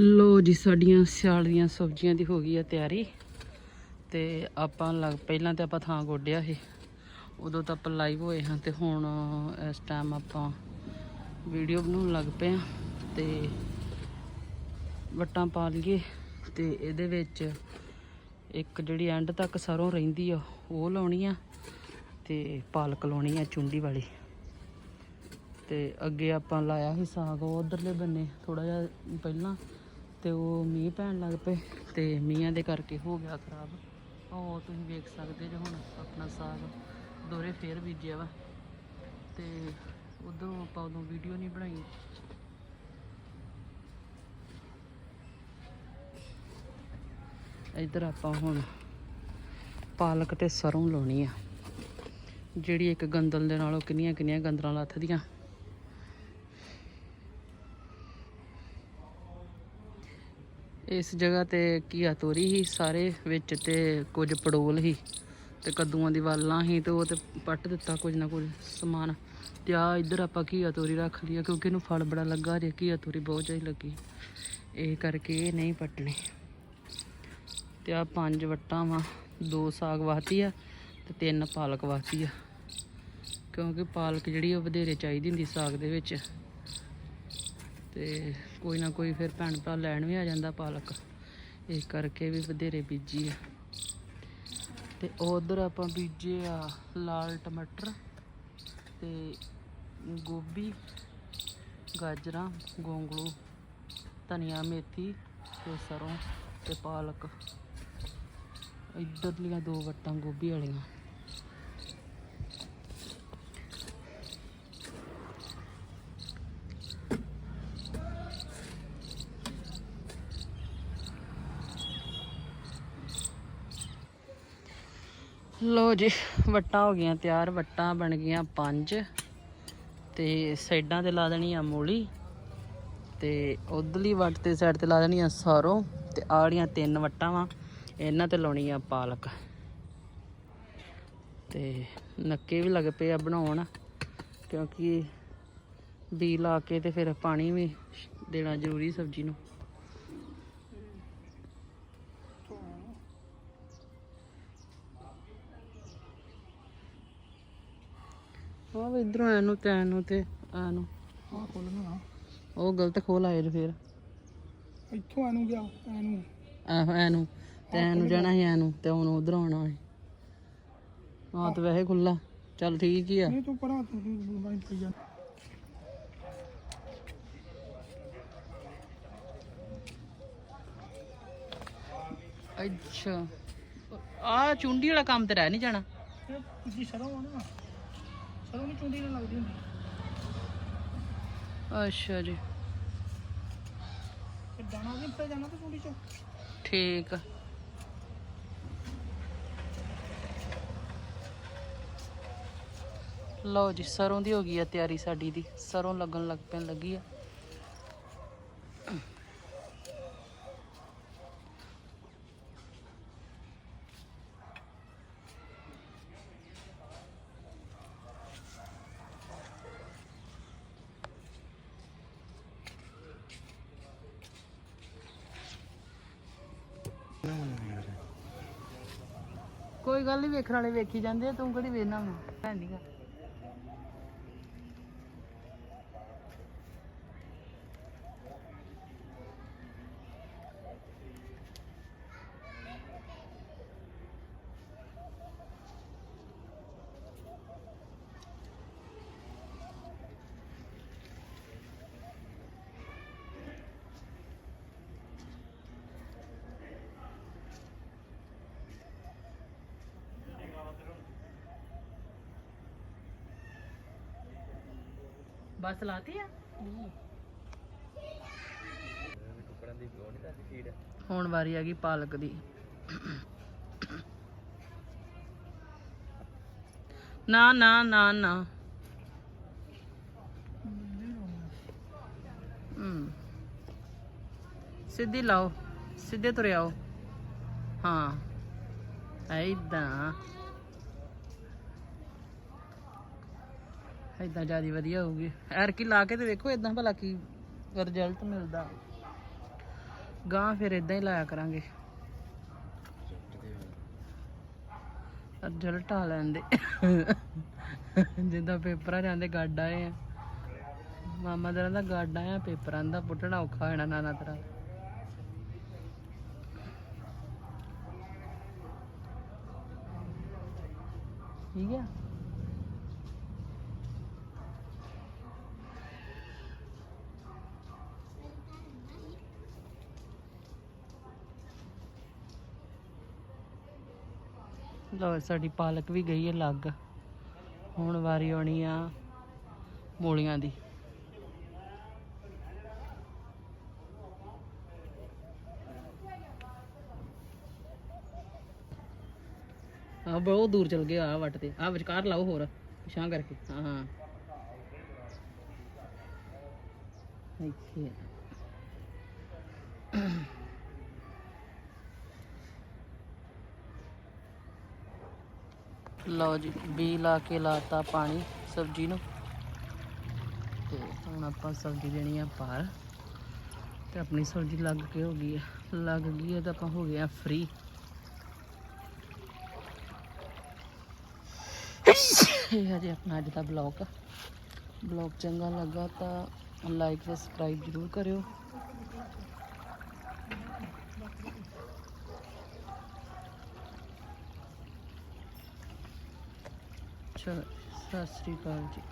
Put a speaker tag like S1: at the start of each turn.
S1: ਲੋ ਜੀ, ਸਾਡੀਆਂ ਸਿਆਲ ਦੀਆਂ ਸਬਜ਼ੀਆਂ ਦੀ ਹੋ ਗਈ ਆ ਤਿਆਰੀ। ਤੇ ਆਪਾਂ ਲੱਗ, ਪਹਿਲਾਂ ਤੇ ਆਪਾਂ ਥਾਂ ਗੋਡਿਆ ਸੀ। ਉਦੋਂ ਤਾਂ ਆਪਾਂ ਲਾਈਵ ਹੋਏ ਹਾਂ ਤੇ ਹੁਣ ਇਸ ਟਾਈਮ ਆਪਾਂ ਵੀਡੀਓ ਬਣਾਉਣ ਲੱਗ ਪਏ ਆ ਤੇ ਵਟਾਂ ਪਾ ਲਈਏ। ਤੇ ਇਹਦੇ ਵਿੱਚ ਇੱਕ ਜਿਹੜੀ ਐਂਡ ਤੱਕ ਸਰੋਂ ਰਹਿੰਦੀ ਆ, ਉਹ ਲਾਉਣੀ ਆ। ਤੇ ਪਾਲਕ ਲਾਉਣੀ ਆ ਚੁੰਡੀ ਵਾਲੀ। ਤੇ ਅੱਗੇ ਆਪਾਂ ਲਾਇਆ ਸੀ ਸਾਗ, ਉਹ ਉਧਰਲੇ ਬੰਨੇ ਥੋੜਾ ਜਿਹਾ ਪਹਿਲਾਂ। ਤੇ ਉਹ ਮੀਂਹ ਪੈਣ ਲੱਗ ਪਏ ਤੇ ਮੀਂਹਾਂ ਦੇ ਕਰਕੇ ਹੋ ਗਿਆ ਖਰਾਬ। ਉਹ ਤੁਸੀਂ ਵੇਖ ਸਕਦੇ ਜੇ ਹੁਣ ਆਪਣਾ ਸਾਗ ਦੋਰੇ ਫੇਰ ਬੀਜਿਆ ਵਾ। ਤੇ ਉਦੋਂ ਆਪਾਂ ਉਦੋਂ ਵੀਡੀਓ ਨਹੀਂ ਬਣਾਈ। ਇੱਧਰ ਆਪਾਂ ਹੁਣ ਪਾਲਕ ਤੇ ਸਰੋਂ ਲਾਉਣੀ ਆ। ਜਿਹੜੀ ਇੱਕ ਗੰਦਲ ਦੇ ਨਾਲੋਂ ਕਿੰਨੀਆਂ ਕਿੰਨੀਆਂ ਗੰਦਲਾਂ ਲੱਥਦੀਆਂ। ਇਸ ਜਗ੍ਹਾ ਤੇ ਘੀਆ ਤੋਰੀ ਹੀ ਸਾਰੇ ਵਿੱਚ ਤੇ ਕੁਝ ਪੜੋਲ ਹੀ ਤੇ ਕੱਦੂਆਂ ਦੀ ਵਾਲਾਂ ਹੀ ਤੇ ਉਹ ਤੇ ਪੱਟ ਦਿੱਤਾ ਕੁਝ ਨਾ ਕੁਝ ਸਮਾਨ ਤੇ ਆ ਇੱਧਰ ਆਪਾਂ ਘੀਆ ਤੋਰੀ ਰੱਖ ਲਈ ਕਿਉਂਕਿ ਇਹਨੂੰ ਫਲ ਬੜਾ ਲੱਗਾ ਜੇ ਘੀਆ ਤੋਰੀ ਬਹੁਤ ਜ਼ਿਆਦਾ ਲੱਗੀ। ਇਹ ਕਰਕੇ ਇਹ ਨਹੀਂ ਪੱਟਣੀ। ਤੇ ਆ ਪੰਜ ਵੱਟਾਂ ਵਾ, ਦੋ ਸਾਗ ਵਾਹਤੀ ਆ ਤੇ ਤਿੰਨ ਪਾਲਕ ਵਾਹਤੀ ਆ। ਕਿਉਂਕਿ ਪਾਲਕ ਜਿਹੜੀ ਉਹ ਵਧੇਰੇ ਚਾਹੀਦੀ ਹੁੰਦੀ ਸਾਗ ਦੇ ਵਿੱਚ। ਤੇ ਕੋਈ ਨਾ ਕੋਈ ਫਿਰ ਭੈਣ ਭਰਾ ਲੈਣ ਵੀ ਆ ਜਾਂਦਾ ਪਾਲਕ। ਇਸ ਕਰਕੇ ਵੀ ਵਧੇਰੇ ਬੀਜੀ ਆ। ਤੇ ਉਧਰ ਆਪਾਂ ਬੀਜੇ ਆ ਲਾਲ ਟਮਾਟਰ ਤੇ ਗੋਭੀ, ਗਾਜਰਾਂ, ਗੋਂਗਲੂ, ਧਨੀਆ, ਮੇਥੀ ਤੇ ਸਰੋਂ ਤੇ ਪਾਲਕ। ਇੱਧਰਲੀਆਂ ਦੋ ਵੱਟਾਂ ਗੋਭੀ ਵਾਲੀਆਂ। ਲੋ ਜੀ, ਵੱਟਾਂ ਹੋ ਗਈਆਂ ਤਿਆਰ, ਵੱਟਾਂ ਬਣ ਗਈਆਂ ਪੰਜ। ਤੇ ਸਾਈਡਾਂ ਤੇ ਲਾ ਦੇਣੀ ਆ ਮੂਲੀ। ਤੇ ਉਧਰਲੀ ਵੱਟ ਤੇ ਸਾਈਡ ਤੇ ਲਾ ਦੇਣੀ ਆ ਸਰੋਂ। ਤੇ ਆੜੀਆਂ ਤਿੰਨ ਵੱਟਾਂ ਵਾ, ਇਹਨਾਂ ਤੇ ਲਾਉਣੀ ਆ ਪਾਲਕ। ਤੇ ਨੱਕੇ ਵੀ ਲੱਗ ਪਏ ਆ ਬਣਾਉਣ, ਕਿਉਂਕਿ ਬੀ ਲਾ ਕੇ ਤੇ ਫਿਰ ਪਾਣੀ ਵੀ ਦੇਣਾ ਜ਼ਰੂਰੀ ਸਬਜ਼ੀ ਨੂੰ। ਉਹ ਵੀ ਇਧਰੋਂ ਐਨੂੰ ਤੇ ਐਨੂੰ ਤੇ ਐਨੂੰ
S2: ਖੋਲਣਾ
S1: ਉਹ ਗਲਤ ਖੋਲ ਆਏ ਜੇ ਫਿਰ।
S2: ਇੱਥੋਂ ਆਨੂੰ ਗਿਆ ਐਨੂੰ
S1: ਆਹੋ ਐਨੂੰ ਤੇ ਐਨੂੰ ਜਾਣਾ ਸੀ ਐਨੂੰ ਤੇ ਹੁਣ ਉਧਰੋਂ ਆਉਣਾ ਸੀ। ਹਾਂ ਤੇ ਵੈਸੇ ਖੁੱਲਾ ਚੱਲ ਠੀਕ ਹੀ ਆ।
S2: ਨਹੀਂ ਤੂੰ ਪਰਾਂ ਤੂੰ ਤੂੰ ਬਾਈ ਪਈ ਜਾ।
S1: ਅੱਛਾ। ਆ ਚੁੰਡੀ ਵਾਲਾ ਕੰਮ ਤੇ ਰਹਿ ਨਹੀਂ ਜਾਣਾ।
S2: ਆ ਸਰੋਂ ਨਹੀਂ ਚੁੰਡੀ ਨਾਲ ਲੱਗਦੀ ਹੁੰਦੀ
S1: ਅੱਛਾ ਜੀ।
S2: ਤੇ ਦਾਣਾ ਵੀ ਪੈ ਜਾਣਾ ਤੇ ਚੁੰਡੀ ਚੋਂ।
S1: ਠੀਕ ਆ। ਲਓ ਜੀ ਸਰੋਂ ਦੀ ਹੋ ਗਈ ਆ ਤਿਆਰੀ ਸਾਡੀ ਦੀ। ਸਰੋਂ ਲੱਗਣ ਲੱਗ ਪੈਣ ਲੱਗੀ ਆ। ਕੋਈ ਗੱਲ ਨਹੀਂ ਵੇਖਣ ਵਾਲੇ ਵੇਖੀ ਜਾਂਦੇ ਆ, ਤੂੰ ਕਿਹੜੀ ਵੇਖਣਾ ਮੈਂ ਭੈਣ ਦੀ ਬਸ ਲਾਤੀ ਆ? ਹੁਣ ਵਾਰੀ ਆ ਗਈ ਪਾਲਕ ਦੀ। ਨਾ ਨਾ ਨਾ ਨਾ। ਸਿੱਧੀ ਲਾਓ, ਸਿੱਧੇ ਤੁਰਿਆਓ ਹਾਂ। ਐਦਾਂ ਐਦਾਂ ਜ਼ਿਆਦਾ ਵਧੀਆ ਹੋਊਗੀ। ਐਰ ਲਾ ਕੇ ਤੇ ਵੇਖੋ ਇਦਾਂ ਭਲਾ ਕੀ ਰਿਜ਼ਲਟ ਮਿਲਦਾ। ਗਾਂ ਫਿਰ ਇਦਾਂ ਹੀ ਲਾਇਆ ਕਰਾਂਗੇ। ਰਿਜ਼ਲਟ ਆ ਲੈਂਦੇ। ਜਿੱਦਾਂ ਪੇਪਰਾਂ ਜਾਂਦੇ ਗੱਡ ਆਏ ਆ। ਮਾਮਾ ਤੇਰਾ ਦਾ ਗੱਡ ਆਇਆ ਪੇਪਰਾਂ ਦਾ ਪੁੱਟਣਾ ਔਖਾ ਹੋਣਾ, ਨਾਨਾ ਤੇਰਾ ਠੀਕ ਹੈ ਲਓ, ਸਾਡੀ ਪਾਲਕ ਵੀ ਗਈ ਹੈ ਲੱਗ। ਹੁਣ ਵਾਰੀ ਆਉਣੀ ਆ ਮੂਲੀਆਂ ਦੀ। ਆ ਬਹੁਤ ਦੂਰ ਚਲ ਗਿਆ ਆ ਵੱਟ ਤੇ। ਆ ਵਿਚਕਾਰ ਲਾਓ ਹੋਰ ਪਿਛਾਂ ਕਰਕੇ। ਹਾਂ ਹਾਂ। ਇੱਥੇ ਲਓ ਜੀ, ਬੀ ਲਾ ਕੇ ਲਾਤਾ ਪਾਣੀ, ਸਬਜ਼ੀ ਨੂੰ। ਤੇ ਹੁਣ ਆਪਾਂ ਸਬਜ਼ੀ ਦੇਣੀ ਆ ਪਾਰ ਤੇ ਆਪਣੀ ਸਬਜ਼ੀ ਲੱਗ ਕੇ ਹੋ ਗਈ ਹੈ ਲੱਗ ਗਈ ਹੈ ਤਾਂ ਆਪਾਂ ਹੋ ਗਏ ਆ ਫ੍ਰੀ ਇਹ ਹੈ ਜੀ ਆਪਣਾ ਅੱਜ ਦਾ ਬਲੌਗ ਬਲੌਗ ਚੰਗਾ ਲੱਗਾ ਤਾਂ ਲਾਈਕ ਸਬਸਕ੍ਰਾਈਬ ਜ਼ਰੂਰ ਕਰਿਓ। ਸਤਿ ਸ੍ਰੀ ਅਕਾਲ ਜੀ।